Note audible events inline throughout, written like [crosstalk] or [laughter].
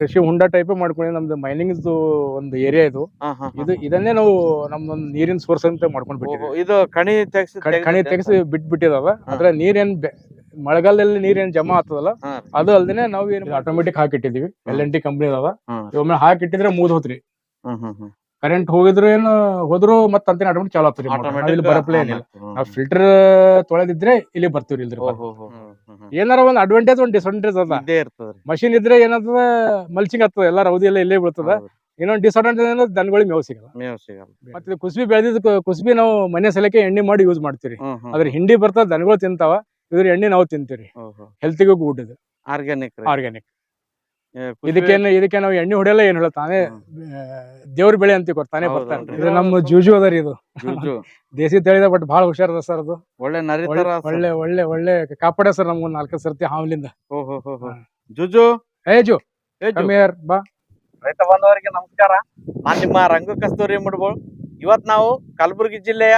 ಕೃಷಿ ಹುಂಡ ಟೈಪ್ ಮಾಡ್ಕೊಂಡು ನಮ್ದು ಮೈನಿಂಗ್ ಒಂದು ಏರಿಯಾ ಇದು. ಇದು ಇದನ್ನೇ ನಾವು ನಮ್ದೊಂದು ನೀರಿನ ಸೋರ್ಸ್ ಅಂತ ಮಾಡ್ಕೊಂಡ್ ಬಿಟ್ಟಿದ್ವಿ ಇದು ಕಣಿ ತೆಗ್ಸಿ ಕಣಿ- ತೆಗೆಸಿ ಬಿಟ್ ಬಿಟ್ಟಿದಾವ ಅದ್ರ ನೀರೇನ್ ಮಳೆಗಾಲದಲ್ಲಿ ನೀರೇನ್ ಜಮಾ ಆಗ್ತದಲ್ಲ. ಅದು ಅಲ್ದೇನೆ ನಾವು ಏನ್ ಆಟೋಮೆಟಿಕ್ ಹಾಕಿಟ್ಟಿದೀವಿ ಎಲ್ ಎನ್ ಟಿ ಕಂಪ್ನಿ ಅದಾವ. ಒಮ್ಮೆ ಹಾಕಿಟ್ಟಿದ್ರೆ ಮೂದ್ ಹೋತ್ರಿ. ಕರೆಂಟ್ ಹೋಗಿದ್ರು ಏನು ಹೋದ್ರು ಮತ್ತೆ ಅಂತಿನ ಆಟೋಮೆಟಿಕ್ ಚಾಲು ಆಗ್ತದೆ ಇಲ್ಲಿ ಬರಪ್ಲೇ ಏನಿಲ್ಲ. ನಾವು ಫಿಲ್ಟರ್ ತೊಳೆದಿದ್ರೆ ಇಲ್ಲಿ ಬರ್ತೀವಿ ಇಲ್ರಿ. ಏನಾರ ಒಂದ್ ಅಡ್ವಾಂಟೇಜ್ ಒಂದ್ ಡಿಸ್ಅಡ್ವಾಂಟೇಜ್ ಅದ. ಮಷಿನ್ ಇದ್ರೆ ಏನಾದ್ರೆ ಮಲ್ಚಿಂಗ್ ಆಗ್ತದ ಎಲ್ಲ ರೌದಿ ಎಲ್ಲ ಇಲ್ಲೇ ಬೀಳ್ತದ. ಇನ್ನೊಂದ್ ಡಿಸ್ಅಡ್ವಾಂಟೇಜ್ ಅಂದ್ರೆ ದನಗಳಿಗೆ ಮೇವು ಸಿಗಲ್ಲ. ಮತ್ತೆ ಕುಸ್ಬಿ ಬೆಳೆದಿದ್ ಕುಸ್ಬಿ ನಾವು ಮನೆ ಸಲಕ್ಕೆ ಎಣ್ಣೆ ಮಾಡಿ ಯೂಸ್ ಹ್ಮ್. ಅದ್ರ ಹಿಂಡಿ ಬರ್ತದ ದನಗಳು ತಿಂತಾವ ಇದ್ರ ಎಣ್ಣೆ ನಾವು ತಿಂತೀವಿ ಓಹೋ. ಹೆಲ್ತಿಗೂ ಗುಡ್ ಇದು. ಆರ್ಗ್ಯಾನಿಕ್. ಆರ್ಗ್ಯಾನಿಕ್ ಇದಕ್ಕೇನು ಇದಕ್ಕೆ ನಾವು ಎಣ್ಣೆ ಹೊಡೆಯಲ್ಲ ಏನ್ ಹೇಳ ತಾನೇ ದೇವ್ರ ಬೆಳೆ ಅಂತ ಕೊಡ್ತಾನೆ. ಬರ್ತಾನೆ. ಇದು ನಮ್ಮ ಜೂಜು ಅದ ರೀ ಇದು. ಜೂಜು. [laughs] ದೇಸಿ ತಳಿದ ಬಟ್ ಬಹಳ ಹುಷಾರದ ಸರ್ ಅದು. ಒಳ್ಳೆ ನರಿ ಒಳ್ಳೆ ತರ ಒಳ್ಳೆ ಒಳ್ಳೆ ಒಳ್ಳೆ ಕಾಪಾಡ ಸರ್ ನಮ್ಗೊಂದ್ ನಾಲ್ಕು ಸರ್ತಿ ಹಾವಲಿಂದ. ಓಹೋ, ಹೋ, ಹೋ. ಹಾ. ಜುಜು. ಏ ಜು. ಏ, ಜು. ಕಮ್ಮಿಯರ್ ಬಾ. ರೈತ ಬಾಂಧವರಿಗೆ ನಮಸ್ಕಾರ. ನಾನ್ ನಿಮ್ಮ ರಂಗ ಕಸ್ತೂರಿ ಮುಡ್ಬೋಳ್ ಇವತ್ ನಾವು ಕಲಬುರಗಿ ಜಿಲ್ಲೆಯ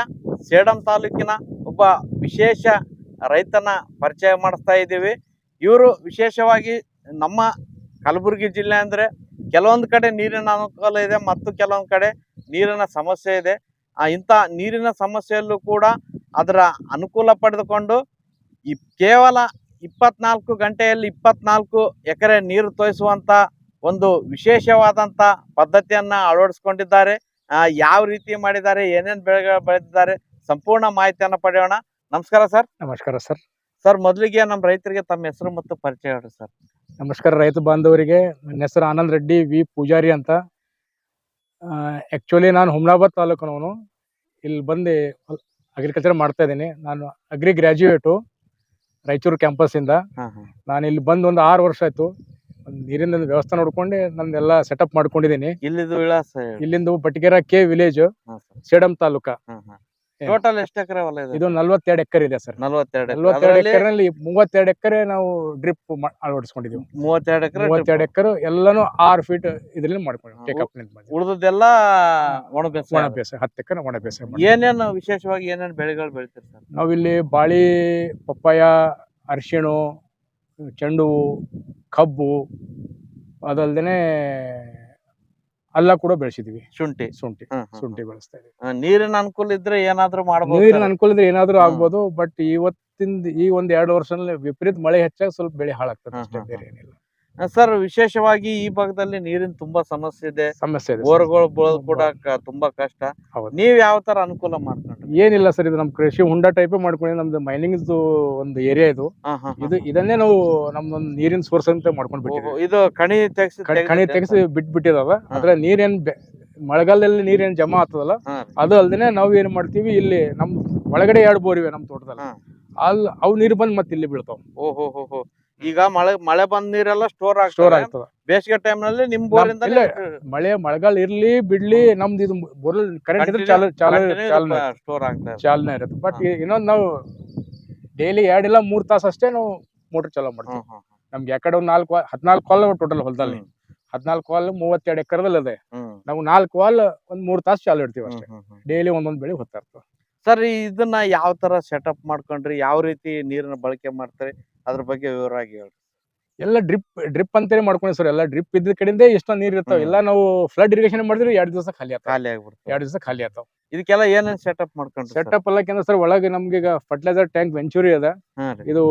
ಸೇಡಂ ತಾಲೂಕಿನ ಒಬ್ಬ ವಿಶೇಷ ರೈತನ ಪರಿಚಯ ಮಾಡಿಸ್ತಾ ಇದ್ದೀವಿ. ಇವರು ವಿಶೇಷವಾಗಿ ನಮ್ಮ ಕಲಬುರಗಿ ಜಿಲ್ಲೆ ಅಂದ್ರೆ ಕೆಲವೊಂದು ಕಡೆ ನೀರಿನ ಅನುಕೂಲ ಇದೆ ಮತ್ತು ಕೆಲವೊಂದು ಕಡೆ ನೀರಿನ ಸಮಸ್ಯೆ ಇದೆ. ಆ ಇಂಥ ನೀರಿನ ಸಮಸ್ಯೆಯಲ್ಲೂ ಕೂಡ ಅದರ ಅನುಕೂಲ ಪಡೆದುಕೊಂಡು ಈ ಕೇವಲ ಇಪ್ಪತ್ನಾಲ್ಕು ಗಂಟೆಯಲ್ಲಿ ಇಪ್ಪತ್ನಾಲ್ಕು ಎಕರೆ ನೀರು ತೋಯಿಸುವಂತ ಒಂದು ವಿಶೇಷವಾದಂತ ಪದ್ಧತಿಯನ್ನ ಅಳವಡಿಸ್ಕೊಂಡಿದ್ದಾರೆ. ಯಾವ ರೀತಿ ಮಾಡಿದ್ದಾರೆ ಏನೇನು ಬೆಳೆಗಳು ಬೆಳೆದಿದ್ದಾರೆ ಸಂಪೂರ್ಣ ಮಾಹಿತಿಯನ್ನು ಪಡೆಯೋಣ. ನಮಸ್ಕಾರ ಸರ್. ನಮಸ್ಕಾರ ಸರ್. ಸರ್ ಮೊದಲಿಗೆ ನಮ್ಮ ರೈತರಿಗೆ ತಮ್ಮ ಹೆಸರು ಮತ್ತು ಪರಿಚಯ ಹೇಳಿ ಸರ್. ನಮಸ್ಕಾರ ರೈತ ಬಾಂಧವರಿಗೆ. ನನ್ನ ಹೆಸರು ಆನಂದ್ ರೆಡ್ಡಿ ವಿ ಪೂಜಾರಿ ಅಂತ. ಆ್ಯಕ್ಚುಲಿ ನಾನು ಹುಮ್ನಾಬಾದ್ ತಾಲೂಕಿನವನು. ಇಲ್ಲಿ ಬಂದು ಅಗ್ರಿಕಲ್ಚರ್ ಮಾಡ್ತಾ ಇದ್ದೀನಿ. ನಾನು ಅಗ್ರಿ ಗ್ರ್ಯಾಜುಯೇಟು ರಾಯಚೂರು ಕ್ಯಾಂಪಸ್ ಇಂದ. ನಾನು ಇಲ್ಲಿ ಬಂದು ಒಂದು ಆರು ವರ್ಷ ಆಯ್ತು. ನೀರಿಂದ ನೀರಿನ ವ್ಯವಸ್ಥೆ ನೋಡ್ಕೊಂಡು ನಂದೆಲ್ಲ ಸೆಟಪ್ ಮಾಡ್ಕೊಂಡಿದ್ದೀನಿ. ಇಲ್ಲಿಂದ Battigera K village Sedam taluka. Total ಎಷ್ಟು ಎಕರೆ ಹೊಲ ಇದೆ? ಇದು ನಲ್ವತ್ತೆರಡು ಎಕರೆ ಇದೆ ಸರ್. ನಲ್ವತ್ತೆರಡು ನಲ್ವತ್ತೆರಡು ಎಕರೆನಲ್ಲಿ ಮೂವತ್ತೆರಡು ಎಕರೆ ನಾವು ಡ್ರಿಪ್ ಅಳವಡಿಸ್ಕೊಂಡಿದ್ದೀವಿ. ಮೂವತ್ತೆರಡು ಎಕರೆ ಮೂವತ್ತೆರಡು ಎಕರೆ ಎಲ್ಲಾನು ಆರು ಫೀಟ್ ಇದ್ರಲ್ಲಿ ಮಾಡ್ಕೊಂಡು ಟೇಕಪ್ ಉಳಿದೆಲ್ಲ ಉಳಿದದ್ದೆಲ್ಲ ಒಣ ಒಣ ಬೇಸಾಯ. ಬೇಸಾಯ ಹತ್ತು ಎಕರೆ ಒಣ ಬೇಸಾಯ ಏನೇನು ವಿಶೇಷವಾಗಿ ಏನೇನು ಬೆಳೆಗಳು ಬೆಳಿತೀರಿ ಸರ್? ನಾವಿಲ್ಲಿ ಬಾಳಿ ಪಪ್ಪಾಯ ಅರಿಶಿಣು ಚೆಂಡು ಹೂವು, ಕಬ್ಬು ಅದಲ್ದೇನೆ ಅಲ್ಲ ಕೂಡ ಬೆಳೆಸಿದೀವಿ. ಶುಂಠಿ. ಶುಂಠಿ. ಹ್ಮ್, ಹ್ಮ್, ಶುಂಠಿ ಬೆಳೆಸ್ತಾ ಇದೀವಿ. ನೀರಿನ ಅನುಕೂಲ ಇದ್ರೆ ಏನಾದ್ರೂ ಮಾಡಬಹುದು ನೀರಿನ ಅನುಕೂಲ ಇದ್ರೆ ಏನಾದ್ರೂ ಆಗ್ಬಹುದು ಆಗ್ಬೋದು ಬಟ್ ಇವತ್ತಿಂದ ಈ ಒಂದ್ ಎರಡು ವರ್ಷದಲ್ಲಿ ವಿಪರೀತ ಮಳೆ ಹೆಚ್ಚಾಗಿ ಸ್ವಲ್ಪ ಬೆಳೆ ಹಾಳಾಗ್ತದೆ ಹ್ಮ್, ಅಷ್ಟೇ ಹ್ಮ್, ಬೇರೆ ಏನಿಲ್ಲ. ಸರ್ ವಿಶೇಷವಾಗಿ ಈ ಭಾಗದಲ್ಲಿ ನೀರಿನ ತುಂಬಾ ಸಮಸ್ಯೆ ಇದೆ. ಸಮಸ್ಯೆ ಇದೆ. ಬೋರ್ಗಳು ಬೀಳೋದು ಕೂಡ ಕ- ತುಂಬಾ ಕಷ್ಟ. ಹೌದು. ನೀವ್ ಯಾವ ತರ ಅನುಕೂಲ ಮಾಡ್ಕೊಂಡ್ರಿ ಏನಿಲ್ಲ ಸರ್ ಇದು ನಮ್ ಕೃಷಿ ಹುಂಡ ಟೈಪ್ ಮಾಡ್ಕೊಂಡು ನಮ್ದು ಮೈನಿಂಗ್ ಒಂದು ಏರಿಯಾ ಇದು. ಹಾ, ಹಾ, ಹಾ. ಇದು ಇದನ್ನೇ ನಾವು ನಮ್ದೊಂದು ನೀರಿನ ಸೋರ್ಸ್ ಅಂತ ಮಾಡ್ಕೊಂಡ್ ಓಹೋ, ಇದು ಕಣಿ ತೆಗ್ಸಿ ಕಣಿ ತೆಗಿಸಿ ತೆಗೆಸಿ ಬಿಟ್ ಬಿಟ್ಟಿದಾವ ಅದ್ರ ನೀರೇನ್ ಬೆ- ಮಳೆಗಾಲದಲ್ಲಿ ನೀರೇನ್ ಜಮಾ ಆಗ್ತದಲ್ಲ ಹಾ. ಅದು ಅಲ್ದೇನೆ ನಾವ್ ಏನ್ ಮಾಡ್ತೀವಿ ಇಲ್ಲಿ ನಮ್ ಒಳಗಡೆ ಎರಡು ಬೋರ್ ಇವೆ ನಮ್ ತೋಟದಲ್ಲಿ. ಹಾ. ಅಲ್ಲಿ ಅವು ನೀರು ಬಂದ್ ಮತ್ತೆ ಇಲ್ಲಿ ಬೀಳ್ತಾವ. ಓಹೋ ಹೋ ಹೋ. ಈಗ ಮಳೆ ಮಳೆ ಬಂದ ನೀರೆಲ್ಲ ಸ್ಟೋರ್ ಸ್ಟೋರ್ ಆಗ್ತದೆ ಬೇಸಿಗೆ ಟೈಮ್ನಲ್ಲಿ ನಿಮ್ ಬೋರಿಂದ. ಮಳೆ ಮಳೆಗಾಲ ಇರ್ಲಿ ಬಿಡ್ಲಿ ನಮ್ದು ಇದು ಬೋರ್ ಕರೆಂಟ್ ಇದ್ರೆ ಚಾಲು ಚಾಲು ಚಾಲನೆ ಸ್ಟೋರ್ ಆಗ್ತದೆ ಚಾಲನೆ ಇರುತ್ತೆ. ಬಟ್ ಇನ್ನೊಂದ್ ನಾವು ಡೈಲಿ ಎರಡಿಲ್ಲ ಮೂರ್ ತಾಸು ಅಷ್ಟೇ ನಾವು ಮೋಟರ್ ಚಾಲೋ ಮಾಡ್ತೀವಿ. ನಮ್ಗೆ ಯಾಕಡೆ ಒಂದ್ ನಾಲ್ಕು ಹದಿನಾಲ್ಕು ಕಾಲ್ ಟೋಟಲ್ ಹೊಲದಲ್ಲಿ. ಹದ್ನಾಲ್ಕು ಕಾಲ್ ಮೂವತ್ತೆರಡು ಎಕರದಲ್ಲಿ ಅದೇ. ನಾವು ನಾಲ್ಕು ಕಾಲ್ ಒಂದ್ ಮೂರ್ ತಾಸು ಚಾಲು ಇಡ್ತೀವಿ ಅಷ್ಟೇ. ಡೈಲಿ ಒಂದೊಂದ್ ಬೆಳೆ ಹೊತ್ತಾರ್ತ ಇರ್ತವೆ. ಸರ್ ಇದನ್ನ ಯಾವ ತರ ಸೆಟಪ್ ಮಾಡ್ಕೊಂಡ್ರಿ? ಯಾವ ರೀತಿ ನೀರನ್ನ ಬಳಕೆ ಮಾಡ್ತಾರೆ? ಅದ್ರ ಬಗ್ಗೆ ವಿವರವಾಗಿ ಹೇಳಿ ಎಲ್ಲ ಡ್ರಿಪ್ ಡ್ರಿಪ್ ಅಂತೇಳಿ ಮಾಡ್ಕೊಂಡಿ ಸರ್ ಎಲ್ಲ ಡ್ರಿಪ್ ಇದ್ದ ಕಡೆಯಿಂದ ಎಷ್ಟೊಂದು ನೀರ್ ಇರ್ತಾವ ಹ್ಮ್. ಎಲ್ಲ ನಾವು ಫ್ಲಡ್ ಇರಿಗೇಷನ್ ಮಾಡಿದ್ರೆ ಎರಡ್ ದಿವಸ ಖಾಲಿ ಆಗ್ತಾವ ಖಾಲಿ ಆಗ್ಬಿಡ್ತದೆ ಎರಡ್ ದಿವಸ ಖಾಲಿ ಆಗ್ತಾವ ಇದಕ್ಕೆಲ್ಲ ಏನೇನ್ ಸೆಟಪ್ ಮಾಡ್ಕೊಂಡ್ರಿ ಸೆಟಪ್ ಸೆಟಪ್ ಕೇಂದ್ರ ಸರ್ ಒಳಗೆ ನಮ್ಗೆ ಈಗ ಫರ್ಟಿಲೈಸರ್ ಟ್ಯಾಂಕ್ ವೆಂಚೂರಿ ಅದ ಹಾ ರೀ. ಇದು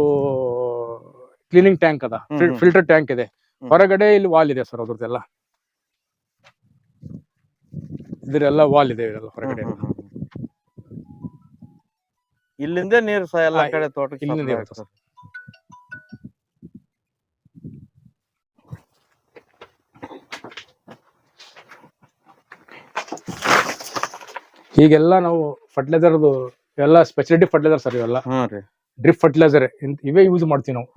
ಕ್ಲೀನಿಂಗ್ ಟ್ಯಾಂಕ್ ಅದ ಹ್ಮ್, ಹ್ಮ್. ಫಿಲ್ಟರ್ ಟ್ಯಾಂಕ್ ಇದೆ ಹ್ಮ್. ಹೊರಗಡೆ ಇಲ್ಲಿ ವಾಲ್ ಇದೆ ಸರ್ ಅದ್ರದ್ದೆಲ್ಲ ಇದ್ರೆಲ್ಲ ವಾಲ್ ಇದೆ ಇದೆಲ್ಲ ಹೊರಗಡೆ ಹ್ಮ್, ಹ್ಮ್, ಹ್ಮ್. ಇಲ್ಲಿಂದ ನೀರು ಸಹ ಎಲ್ಲ ಹಾ, ಕಡೆ ತೋಟಕ್ಕೆ ಇಲ್ಲಿಂದ ಆಗ್ತದೆ. ಹೀಗೆಲ್ಲ ನಾವು ಫರ್ಟಿಲೈಸರ್ದು ಎಲ್ಲ ಸ್ಪೆಷಾಲಿಟಿ ಫರ್ಟಿಲೈಸರ್ ಸರ್ ಇವೆಲ್ಲ. ಡ್ರಿಪ್ ಫರ್ಟಿಲೈಸರ್ ಇವೇ ಯೂಸ್ ಮಾಡ್ತೀವಿ ನಾವು.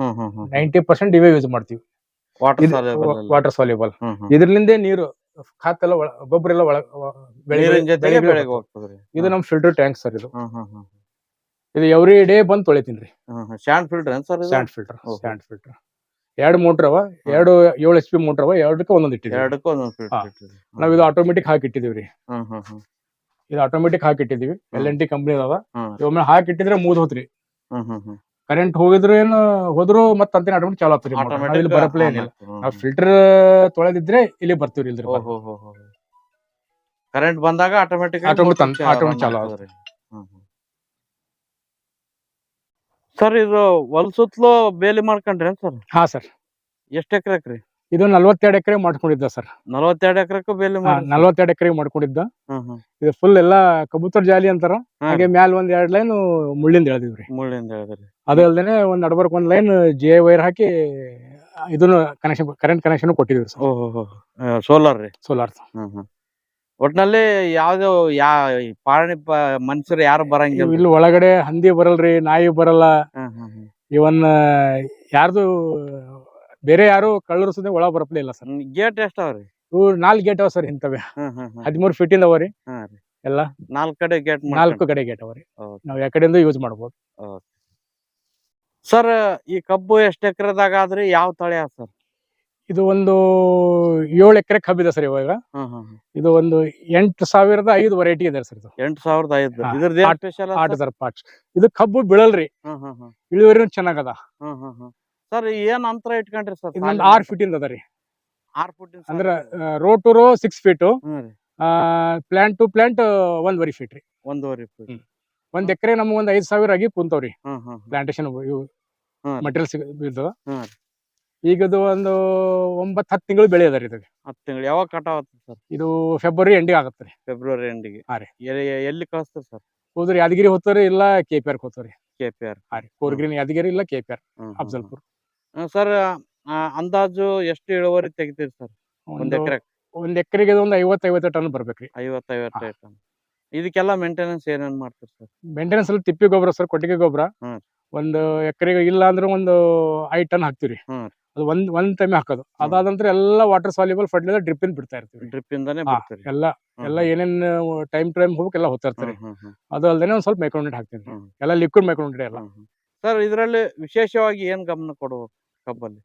ನೈಂಟಿ ಪರ್ಸೆಂಟ್ ಇವೇ ಯೂಸ್ ಮಾಡ್ತೀವಿ. Water soluble. ಇದ್ರಲಿಂದೇ ನೀರು ಖಾತೆಲ್ಲ ಗೊಬ್ಬರ ಎಲ್ಲ ಇದು ನಮ್ ಫಿಲ್ಟರ್ ಟ್ಯಾಂಕ್ ಸರ್ ಇದು. ಇದು ಎವ್ರಿ ಡೇ ಬಂದ್ ತೊಳಿತೀನಿ ರೀ. ಫಿಲ್ಟರ್ ಫಿಲ್ಟರ್ ಫಿಲ್ಟರ್ ಎರಡು ಮೋಟರ್ ಅವ ಎರಡು ಏಳು ಎಚ್ ಪಿ ಮೋಟರ್ ಅವ ಎರಡಕ್ಕೆ ಒಂದೊಂದು. ಫಿಲ್ಟರ್ ನಾವ್ ಇದು ಆಟೋಮೆಟಿಕ್ ಹಾಕಿ ಇಟ್ಟಿದೀವಿ ರೀ. ಇದು ಆಟೋಮೆಟಿಕ್ ಹಾಕಿ ಇಟ್ಟಿದೀವಿ ಎಲ್ ಎನ್ ಟಿ ಕಂಪ್ನಿ ಅದಾವ. ಹ್ಮ್. ಒಮ್ಮೆ ಹಾಕಿ ಇಟ್ಟಿದ್ರೆ ಮೂದ್ ಹೋತ್ರಿ. ಕರೆಂಟ್ ಹೋಗಿದ್ರು ಏನು ಹೋದ್ರು ಮತ್ತೆ ಅಂತೇನ ಆಟೋಮೆಟಿಕ್ ಚಾಲು ಆಗ್ತದೆ ಇಲ್ಲಿ ಬರಪ್ಲೇ ಏನಿಲ್ಲ. ನಾವು ಫಿಲ್ಟರ್ ತೊಳೆದಿದ್ರೆ ಇಲ್ಲಿ ಬರ್ತೀವಿ ಇಲ್ರಿ ಕರೆಂಟ್ ಬಂದಾಗ ಆಟೋಮೆಟಿಕ್ ಆಟೋಮೆಟಿಕ್ ಆಟೋಮೆಟಿಕ್ ಚಾಲು ಆಗ್ತದೆ ಸರ್ ಇದು ಹೊಲ್ ಸುತ್ತಲೂ ಬೇಲಿ ಮಾಡ್ಕೊಂಡ್ರಿ ಸರ್? ಹಾ ಸರ್. ಎಷ್ಟು ಎಕರೆ ರೀ? ಇದು ನಲ್ವತ್ತೆರಡು ಎಕರೆ ಮಾಡ್ಕೊಂಡಿದ್ದ ಸರ್. ನಲವತ್ತೆರಡು ಎಕರೆಕ್ಕೂ ಬೇಲಿ ಮಾಡಿ ನಲ್ವತ್ತೆರಡು ಎಕರೆ ಮಾಡ್ಕೊಂಡಿದ್ದ. ಇದು ಫುಲ್ ಎಲ್ಲಾ ಕಬೂತರ್ ಜಾಲಿ ಅಂತಾರ. ಹಾಗೆ ಮ್ಯಾಲ ಒಂದ್ ಎರಡ್ ಲೈನ್ ಮುಳ್ಳಿಂದ ಎಳ್ದಿವ್ರಿ ಮುಳ್ಳಿಂದ ಹೇಳಿದ್ರಿ ಅದು ಅಲ್ದೇನೆ ಒಂದ್ ನಡ್ಬರ್ಕ್ ಒಂದ್ ಲೈನ್ ಜಿ ವೈರ್ ಹಾಕಿ ಇದನ್ನು ಕನೆಕ್ಷನ್ ಕರೆಂಟ್ ಕನೆಕ್ಷನ್ ಕೊಟ್ಟಿದ್ವಿ ಸರ್. ಸೋಲಾರ್ ರೀ? ಸೋಲಾರ್ ಒಟ್ನಲ್ಲಿ ಯಾವ್ದು ಯಾ ಪಾಣಿ ಮನುಷ್ಯರು ಯಾರು ಬರಂಗಿಲ್ಲ ಇಲ್ಲಿ ಒಳಗಡೆ ಹಂದಿ ಬರಲ್ರಿ ನಾಯಿ ಬರಲ್ಲ. ಇವನ್ ಯಾರ್ದು ಬೇರೆ ಯಾರು ಕಳ್ಳರು ಸುದ್ದಿ ಒಳ ಬರಪ್ಲೇ ಇಲ್ಲ ಸರ್. ಗೇಟ್ ಎಷ್ಟ್ ಅವ್ರಿ ಇವು ನಾಲ್ಕು ಗೇಟ್ ಅವ ಸರ್ ಇಂತವೆ ಹದಿಮೂರು ಫೀಟ್ ಇಂದ ಅವರಿ. ಎಲ್ಲ ನಾಲ್ಕ್ ಕಡೆ ಗೇಟ್ ನಾಲ್ಕು ಕಡೆ ಗೇಟ್ ಅವರಿ. ನಾವ್ ಯಾಕಡೆಯಿಂದ ಯೂಸ್ ಮಾಡ್ಬೋದು. ಸರ್ ಈ ಕಬ್ಬು ಎಷ್ಟ್ ಎಕರೆದಾಗ ಆದ್ರಿ? ಯಾವ ತಳಿ ಆ ಸರ್? ಇದು ಒಂದು ಏಳು ಎಕರೆ ಕಬ್ಬಿದೆ ಸರ್ ಇವಾಗ. ಇದು ಒಂದು ಎಂಟು ಸಾವಿರದ ಐದು ವೆರೈಟಿ ಇದೆ ಸರ್ ಇದು. ಎಂಟ್ ಸಾವಿರದ ಐದು. ಆಟ್- ಸರ್? ಇದು ಕಬ್ಬು ಬೀಳಲ್ರಿ. ಇಳುವರಿನೂ ಚೆನ್ನಾಗದ ಸರ್ ಏನ್ ಅಂತರ ಇಟ್ಕೊಂಡ್ರಿ ಸರ್ ಆರ್ ಫೀಟ್ ಇಂದ ಅದರಿ ಆರ್ ಫುಟ್ ಅಂದ್ರ row to row. Six feet plant to plant ಒಂದೂವರೆ ಫೀಟ್ ರೀ. ಒಂದೂವರೆ ಫೀಟ್. ಒಂದ್ ಎಕರೆ ನಮ್ಗೆ ಒಂದ್ ಐದ್ ಸಾವಿರ ಆಗಿ ಕುಂತವ್ರಿ ಪ್ಲಾಂಟೇಶನ್ ಇವು. ಮಟೀರಿಯಲ್ಸ್ ಬೀಳ್ತದ ಈಗ ಇದು ಒಂದು ಒಂಬತ್ ಹತ್ತು ತಿಂಗಳು ಬೆಳೆ ಅದರಿ ರೀ ಇದು ಹತ್ತು ತಿಂಗಳು. ಯಾವಾಗ ಆಗುತ್ತೆ ಸರ್? ಇದು ಫೆಬ್ರವರಿ ಎಂಡಿಗೆ ಆಗತ್ತೆ ರೀ. ಫೆಬ್ರವರಿ ಎಂಡಿಗೆ ಹಾ ರೀ. ಎಲ್ಲಿ ಕಳಿಸ್ತಾರೆ ಸರ್? ಹೋದ್ರಿ ಯಾದಗಿರಿ ಹೋಗ್ತಾರೆ ಇಲ್ಲ ಕೆ ಪಿ ಆರ್ ಹೋಗ್ತಾರಿ ಕೆ ಪಿ ಆರ್ ಹಾ ರೀ. ಕೋರ್ಗ್ರೀನ್ ಯಾದಗಿರಿ ಇಲ್ಲ K P R Afzalpur sir ಅಂದಾಜು ಎಷ್ಟು ಇಳುವರಿ ತೆಗಿತೀರಿ ಸರ್? ಒಂದ್ ಒಂದು ಎಕರೆ ಒಂದ್ ಎಕರೆಗೆ ಒಂದು ಐವತ್ತು ಟನ್ ಬರ್ಬೇಕ್ರಿ. ಐವತ್ ಐವತ್ತೈದು ಟನ್. ಇದಕ್ಕೆಲ್ಲ ಮೇಂಟೆನೆನ್ಸ್ ಏನೇನ್ ಮಾಡ್ತೀರಿ ಸರ್? ಮೇಂಟೆನೆನ್ಸ್ ಅಲ್ಲಿ ತಿಪ್ಪಿ ಗೊಬ್ಬರ ಸರ್ ಕೊಟ್ಟಿಗೆ ಗೊಬ್ಬರ. ಹ್ಮ್. ಒಂದು ಎಕರೆಗೆ ಇಲ್ಲ ಅಂದ್ರೆ ಒಂದು ಐದು ಟನ್ ಹಾಕ್ತಿವ್ರಿ. ಹ್ಮ್. ಅದು ಒಂದ್ ಒಂದ್ ಟೈಮ್ ಹಾಕೋದು. ಅದಾದ ನಂತರ ಎಲ್ಲ water soluble fertiliser drip in ಬಿಡ್ತಾ ಇರ್ತೀವಿ ಡ್ರಿಪ್ ಇಂದಾನೆ ಹಾ, ಎಲ್ಲ ಎಲ್ಲ ಏನೇನ್ ಟೈಮ್ ಟೈಮ್ ಹೋಗ್ಬೇಕು ಎಲ್ಲ ಹೋಗ್ತಾ ಇರ್ತಾರೆ ಹ್ಮ್, ಹ್ಮ್, ಹ್ಮ್, ಅದು ಅಲ್ದೇನೆ ಒಂದ್ ಸ್ವಲ್ಪ ಮೈಕ್ರೋನೆಟ್ ಹಾಕ್ತೀನಿ. ಹ್ಮ್. ಎಲ್ಲ ಲಿಕ್ವಿಡ್ ಮೈಕ್ರೋನೆಟ್ ಎಲ್ಲ. ಹ್ಮ್, ಹ್ಮ್. ಸರ್ ಇದರಲ್ಲಿ ವಿಶೇಷವಾಗಿ ಏನ್ ಗಮನ ಕೊಡ್ಬೇಕು? ಕಬ್ಬಲ್ಲಿ.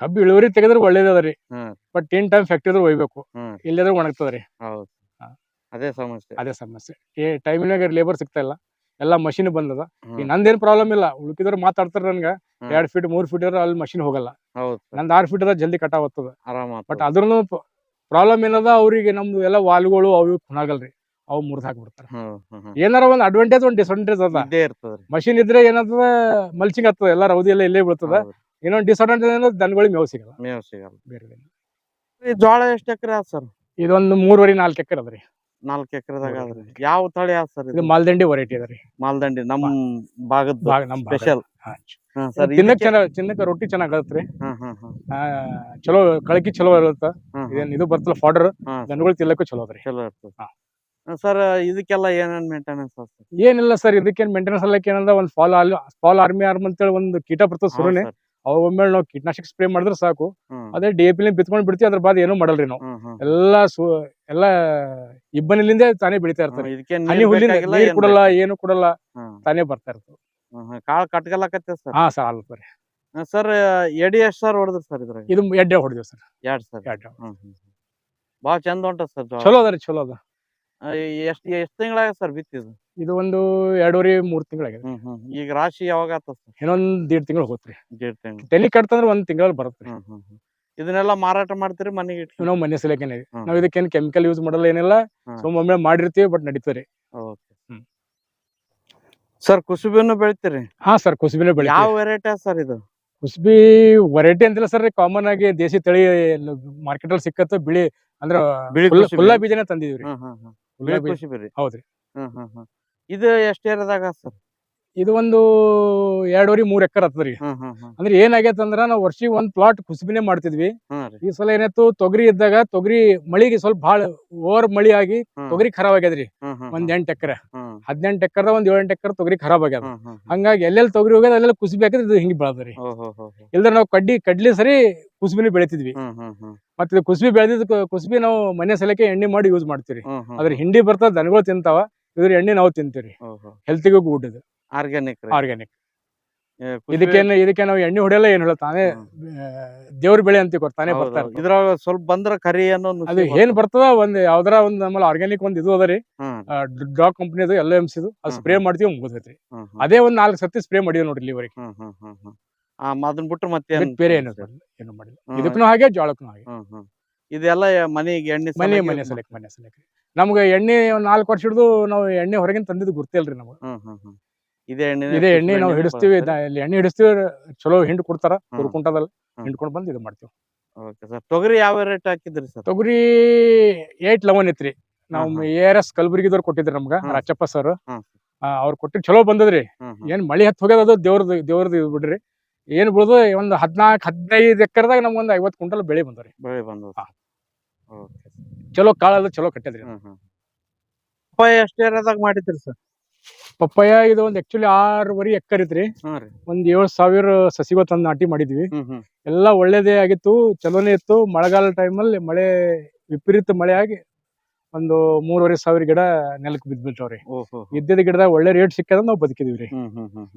ಕಬ್ಬು ಇಳುವರಿ ತೆಗೆದ್ರೆ ಒಳ್ಳೇದದ್ರಿ ಹ್ಮ್. ಬಟ್ ಟೆನ್ ಟೈಮ್ ಫ್ಯಾಕ್ಟ್ರಿ ಒಯ್ಬೇಕು. ಹ್ಮ್. ಇಲ್ಲದ್ರೆ ಒಣಗ್ತದ್ರಿ ಹೌದು. ಹಾ. ಅದೇ ಸಮಸ್ಯೆ. ಅದೇ ಸಮಸ್ಯೆ. ಏ ಟೈಮಿನಾಗ ಲೇಬರ್ ಸಿಗ್ತಾ ಇಲ್ಲ. ಎಲ್ಲ ಮಷಿನ್ ಬಂದದ. ಹ್ಮ್. ಈಗ ನಂದೇನ್ ಪ್ರಾಬ್ಲಮ್ ಇಲ್ಲ. ಉಳ್ಕಿದ್ರು ಮಾತಾಡ್ತಾರ ನನ್ಗ. ಹ್ಮ್. ಎರಡ್ ಫೀಟ್ ಮೂರ್ ಫೀಟ್ ಇದ್ರೆ ಅಲ್ಲಿ ಮಷಿನ್ ಹೋಗಲ್ಲ. ಹೌದು. ನಂದ್ ಆರ್ ಫೀಟ್ ಅದ ಜಲ್ದಿ ಕಟ್ ಆಗುತ್ತದ. ಆರಾಮ ಬಟ್ ಅದ್ರನು ಪ್ರಾಬ್ಲಮ್ ಏನದ? ಅವ್ರಿಗೆ ನಮ್ದು ಎಲ್ಲ ವಾಲ್ಗಳು ಅವು ಇವು ಖುನಾಗಲ್ರಿ ಅವು ಮುರಿದ್ ಹಾಕ್ಬಿಡ್ತಾರ. ಏನಾರ ಒಂದ್ ಅಡ್ವಾಂಟೇಜ್ ಒಂದ್ ಡಿಸ್ಅಡ್ವಾಂಟೇಜ್ ಅದ. ಇದ್ದೇ ಇರ್ತದ್ರಿ ಮಷಿನ್ ಇದ್ರೆ ಏನದ? ಮಲ್ಚಿಂಗ್ ಆಗ್ತದ. ಎಲ್ಲ ರೌದಿ ಎಲ್ಲ ಇಲ್ಲೇ ಬೀಳ್ತದ. ಹೌದು. ಇನ್ನೊಂದ್ ಡಿಸ್ಅಡ್ವಾಂಟೇಜ್ ಅಂದ್ರೆ ದನಗಳಿಗೆ ಮೇವು ಸಿಗಲ್ಲ. ಮೇವು ಸಿಗಲ್ಲ. ಬೇರೆ. ಈ ಜೋಳ ಎಷ್ಟ್ ಎಕರೆ ಆದ್ ಸರ್? ಇದೊಂದು ಮೂರುವರೆ ನಾಲ್ಕು ಎಕರೆ ಅದ್ರಿ ನಾಲ್ಕು ಎಕರೆದಾಗ ಆದ್ರಿ ಯಾವ ತಳಿ ಆದ್ ಸರ್ ಇದು ಮಾಲ್ದಂಡಿ ವೆರೈಟಿ ಅದ್ರಿ ಮಾಲ್ದಂಡಿ ನಮ್ ಭಾಗದ ಭಾಗ ನಮ್ ಭಾಗ. ಸ್ಪೆಷಲ್ ಹಾ. ಸರ್ ತಿನ್ನಕ್ ಚೆನ್ನಾಗ್ ತಿನ್ನಕ್ ರೊಟ್ಟಿ ಚೆನ್ನಾಗ್ ಆಗತ್ರಿ ಹ್ಮ್ ಹ್ಮ್ ಹ್ಮ್ ಆ, ಚಲೋ ಕಳಕಿ ಚಲೋ ಇರುತ್ತೆ. ಇದೇನ್ ಇದು ಬರ್ತಲ್ಲ ಫಾಡರ್ ಹ್ಮ್ ದನಗಳು ತಿನ್ನಕ್ಕೂ ಚಲೋ ಅದ್ರಿ ಚಲೋ ಇರ್ತದೆ. ಸರ್ ಇದಕ್ಕೆಲ್ಲ ಏನೇನ್ ಮೇಂಟೆನೆನ್ಸ್ ಏನಿಲ್ಲ ಸರ್ ಇದಕ್ಕೇನ್ ಮೇಂಟೆನೆನ್ಸ್ ಅಲ್ಲಕ್ಕೆ ಏನಂದ್ರೆ ಒಂದ್ ಫಾಲ್ ಫಾಲ್ ಆರ್ಮಿ ಆರ್ಮ್ ಅಂತೇಳಿ ಒಂದು ಕೀಟ ಬರ್ತದೆ ಸುರುನೆ. ಅವ ಒಮ್ಮೆಲೆ ನಾವು ಕೀಟನಾಶಕ ಸ್ಪ್ರೇ ಮಾಡಿದ್ರೆ ಸಾಕು. ಅದೇ ಡಿ ಎ ಪಿ ಬಿತ್ಕೊಂಡ್ ಬಿಡ್ತೀವಿ ಅದ್ರ ಬಾದ್ ಏನೂ ಮಾಡಲ್ರಿ ನಾವು. ಎಲ್ಲಾ ಸು ಎಲ್ಲಾ ಇಬ್ಬನಿಲಿಂದ ತಾನೇ ಬೆಳಿತಾ ಇರ್ತಾರೆ. ಹನಿ ಹುಲ್ಲಿಂದ ನೀರ್ ಕೊಡಲ್ಲ ಏನು ಕೊಡಲ್ಲ ತಾನೇ ಬರ್ತಾ ಇರ್ತವೆ ಕಾಳು ಕಟ್ಕಲಕತ್ತೆ ಸರ್? ಹಾ ಸರ್ ಅಲ್ಲ ಬರ್ರಿ. ಸರ್ ಎಡಿ ಎಷ್ಟ್ ಸರ್ ಹೊಡೆದ್ರಿ ಸರ್ ಇದ್ರಾಗ? ಇದು ಎಡ್ಡೆ ಹೊಡೆದಿವಿ ಸರ್. ಎರಡ್ ಸರ್? ಹ್ಮ್ ಭಾಳ ಚಂದ ಹೊಂಟ ಸರ್ ಚಲೋ ಅದ ರೀ ಚಲೋ ಅದ. ಎಷ್ಟ್ ಎಷ್ಟ್ ತಿಂಗಳಾಗ ಸರ್ ಬಿತ್ತಿದ್ದು? ಇದು ಒಂದು ಎರಡೂವರೆ ಮೂರ್ ತಿಂಗಳಾಗಿದೆ. ಹ್ಮ್ ಹ್ಮ್ ಈಗ ರಾಶಿ ಯಾವಾಗ ಸರ್? ಇನ್ನೊಂದ್ ದೇಡ್ ತಿಂಗಳು ಹೋಗ್ತ್ರಿ ಜೇಡ್ ತೆಲಿ ಕಟ್ತಂದ್ರೆ ಒಂದ್ ತಿಂಗಳಲ್ಲಿ ಬರುತ್ತೆ ಹ್ಮ್ ಹ್ಮ್ ಹ್ಮ್. ಇದನ್ನೆಲ್ಲ ಮಾರಾಟ ಮಾಡ್ತೀರಿ ಮನೆಗೆ ಇಟ್ಕೊಂಡು? ನಾವು ಮನೆ ಸಲಕೇನೆ ಹ್ಮ್. ನಾವ್ ಇದಕ್ಕೇನ್ ಕೆಮಿಕಲ್ ಯೂಸ್ ಮಾಡಲ್ಲ ಏನಿಲ್ಲ. ಹ್ಮ್. ಒಮ್ಮೆ ಮಾಡಿರ್ತೀವಿ ಬಟ್ ನಡೀತಾರೆ ಓಕೆ. ಹ್ಮ್. ಸರ್ ಕುಸುಬಿನು ಬೆಳಿತೀರಿ? ಹಾ ಸರ್ ಕುಸುಬಿನೇ ಬೆಳಿ ಯಾವ ವೆರೈಟಿ ಸರ್ ಇದು? ಕುಸುಬಿ ವೆರೈಟಿ ಅಂತಿಲ್ಲ ಸರ್ ಕಾಮನ್ ಆಗಿ ದೇಸಿ ತಳಿ ಮಾರ್ಕೆಟ್ ಅಲ್ಲಿ ಸಿಕ್ಕತ್ತ ಬಿಳಿ ಅಂದ್ರ ಬಿಳಿ ಕುಸುಬಿ? ಕುಲ್ಲ ಬೀಜನೇ ತಂದಿದೀವ್ರಿ ಹ್ಮ್ ಹ್ಮ್ ಹ್ಮ್. ಕುಲ್ಲ ಬಿಳಿ ಬೀಜ ಕುಸುಬಿರಿ ಹೌದ್ರಿ. ಹ್ಮ್ ಹ್ಮ್ ಹ್ಮ್. ಇದು ಎಷ್ಟು ಏರಿಯಾದಾಗ ಸರ್? ಇದು ಒಂದು ಎರಡೂವರೆ ಮೂರ್ ಎಕರ್ ಹತ್ತದ್ರಿ. ಅಂದ್ರೆ ಏನಾಗೈತೆ ಅಂದ್ರ ನಾವು ವರ್ಷಿ ಒಂದ್ ಪ್ಲಾಟ್ ಕುಸ್ಬಿನೇ ಮಾಡ್ತಿದ್ವಿ. ಈ ಸಲ ಏನಾಯ್ತು ತೊಗರಿ ಇದ್ದಾಗ ತೊಗರಿ ಮಳಿಗೆ ಸ್ವಲ್ಪ ಬಹಳ ಓವರ್ ಮಳಿ ಆಗಿ ತೊಗರಿ ಖರಾಬ್ ಆಗ್ಯದ್ರಿ. ಒಂದ್ ಎಂಟ್ ಎಕರೆ. ಹದಿನೆಂಟ್ ಎಕರ್ದ ಒಂದ್ ಏಳೆಂಟು ಎಕರೆ ತೊಗರಿ ಖರಾಬ್ ಆಗ್ಯದ. ಹಂಗಾಗಿ ಎಲ್ಲೆಲ್ಲಿ ತೊಗರಿ ಹೋಗ್ಯದ ಅಲ್ಲೆಲ್ಲ ಕುಸ್ಬಿ ಹಾಕಿದ್ರೆ ಇದು ಹಿಂಗ್ ಬೆಳದ್ರಿ. ಇಲ್ದ್ರೆ ನಾವು ಕಡ್ಡಿ ಕಡ್ಲಿ ಸರಿ ಕುಸುಬಿನ ಬೆಳಿತಿದ್ವಿ. ಮತ್ತೆ ಕುಸುಬಿ ಬೆಳೆದಿದ್ ಕುಸ್ಬಿ ನಾವು ಮನೆ ಸಲಕ್ಕೆ ಎಣ್ಣೆ ಮಾಡಿ ಯೂಸ್ ಮಾಡ್ತೀವಿ ಅದ್ರ ಹಿಂಡಿ ಬರ್ತದ ದನಗಳು ತಿಂತಾವ. ಇದ್ರ ಎಣ್ಣೆ ನಾವು ತಿಂತೀರಿ. ಹೆಲ್ತಿಗೂ ಗುಡ್ ಇದು. ಆರ್ಗ್ಯಾನಿಕ್ ಆರ್ಗ್ಯಾನಿಕ್ ಇದಕ್ಕೇನ ಇದಕ್ಕೆ ನಾವು ಎಣ್ಣೆ ಹೊಡೆಯಲ್ಲ ಏನ್ ಹೇಳ ತಾನೇ? ದೇವ್ರ ಬೆಳೆ ಅಂತ ತಾನೇ ಬರ್ತಾರೆ. ಇದ್ರೊಳಗ ಸ್ವಲ್ಪ ಬಂದ್ರ ಕರಿ ಅನ್ನೋ ಅದು ಏನ್ ಬರ್ತದ ಒಂದ್ ಯಾವ್ದಾರ ಒಂದ್ ನಮ್ಮ ಆರ್ಗ್ಯಾನಿಕ್ ಒಂದ್ ಇದು ಅದರಿ. ಡಾಗ್ ಕಂಪನಿ ಅದು ಎಲ್ಲ ಇದು ಅದು ಸ್ಪ್ರೇ ಮಾಡ್ತೀವಿ ಮುಗಿದೈತ್ರಿ ಅದೇ ಒಂದ್ ನಾಲ್ಕು ಸತಿ ಸ್ಪ್ರೇ ಮಾಡಿದ್ವಿ ನೋಡ್ರಿ ಇಲ್ಲಿವರೆಗೆ ಹ್ಮ್, ಹ್ಮ್, ಹ್ಮ್, ಹ್ಮ್. ಆ, ಮ- ಅದನ್ ಬಿಟ್ರೆ ಮತ್ತೆ ಬೇರೆ ಏನು ಏನು ಮಾಡಿಲ್ಲ. ಇದಕ್ಕೂ ಹಾಗೆ ಜೋಳಕ್ಕೂ ಹಾಗೆ. ಇದೆಲ್ಲ ಮನೆಗೆ ಎಣ್ಣೆ ಮನೆ ಮನೆ ಸಲಕ್ಕೆ ಸಲಕ್ ಮನೆ ಸಲಕ್ ನಮ್ಗೆ ಎಣ್ಣೆ ಒಂದ್ ನಾಲ್ಕು ವರ್ಷ ಹಿಡಿದು ನಾವು ಎಣ್ಣೆ ಹೊರಗಿನ ತಂದಿದ್ದು ಗುರ್ತಿಲ್ರಿ ನಮ್ಗೆ. ಹ್ಮ್ ಹ್ಮ್ ಹ್ಮ್. ಇದೇ ಎಣ್ಣೆ ಇದೇ ಎಣ್ಣೆ ನಾವು ಹಿಡಿಸ್ತೀವಿ ದ- ಇಲ್ಲಿ ಎಣ್ಣೆ ಹಿಡಿಸ್ತೀವಿ ಚಲೋ ಹಿಂಡ್ ಕೊಡ್ತಾರ ಕುರ್ಕುಂಟದಲ್ಲಿ ಹಿಂಡ್ಕೊಂಡು ಬಂದು ಇದು ಮಾಡ್ತೀವಿ. ಓಕೆ ಸರ್ ತೊಗರಿ ಯಾವ ರೇಟ್ ಹಾಕಿದ್ರಿ ಸರ್? ತೊಗರಿ ಏಟ್ ಲೆವೆನ್ ಐತ್ರಿ. ನಾವು ಎ ಆರ್ ಎಸ್ ಕಲಬುರಗಿದವ್ರು ಕೊಟ್ಟಿದ್ರಿ ನಮ್ಗ ಹ್ಮ್. ರಾಚಪ್ಪ ಸರ್ ಹ್ಮ್. ಅವ್ರು ಕೊಟ್ಟಿದ್ ಚಲೋ ಬಂದದ್ರಿ. ಏನ್ ಮಳಿ ಹತ್ತು ಹೋಗ್ಯದ ಅದು ದೇವ್ರದ್ದು ದೇವ್ರದ್ದು ಇದು ಬಿಡ್ರಿ. ಏನ್ ಬಿಡುದು ಒಂದ್ ಹದ್ನಾಲ್ಕ್ ಹದಿನೈದು ಎಕರೆದಾಗ ನಮ್ಗೊಂದ್ ಒಂದ್ ಐವತ್ ಕುಂಟಲ್ ಬೆಳೆ ಬಂದವ್ರಿ. ಬೆಳೆ ಹಾ. ಓಕೆ. ಚಲೋ ಕಾಳ ಚಲೋ ಕಟ್ಟಿದ್ರಿ. ಪಪ್ಪಾಯ ಎಷ್ಟು ಏರಿಯಾದಾಗ ಮಾಡಿದ್ರಿ ಸರ್? ಪಪ್ಪಾಯ ಇದು ಒಂದ್ ಆಕ್ಚುಲಿ ಆರೂವರೆ ಎಕರೆ ಇತ್ರಿ ರೀ. ಒಂದ್ ಏಳ್ ಸಾವಿರ ಸಸಿಗಳು ತಂದು ನಾಟಿ ಮಾಡಿದ್ವಿ. ಹ್ಮ್ ಹ್ಮ್. ಎಲ್ಲಾ ಒಳ್ಳೇದೇ ಆಗಿತ್ತು ಚಲೋನೇ ಇತ್ತು. ಮಳೆಗಾಲ ಟೈಮಲ್ಲಿ ಮಳೆ ವಿಪರೀತ ಮಳೆ ಆಗಿ ಒಂದು ಮೂರುವರೆ ಸಾವಿರ ಗಿಡ ನೆಲಕ್ಕೆ ಬಿದ್ಬಿಟ್ಟವ್ರಿ ಬಿಟ್ಟವ್ರಿ ಇದ್ದಿದ್ದ ಗಿಡದಾಗ ಒಳ್ಳೆ ರೇಟ್ ಸಿಕ್ಕದ ನಾವು ಬದುಕಿದೀವಿ ರೀ.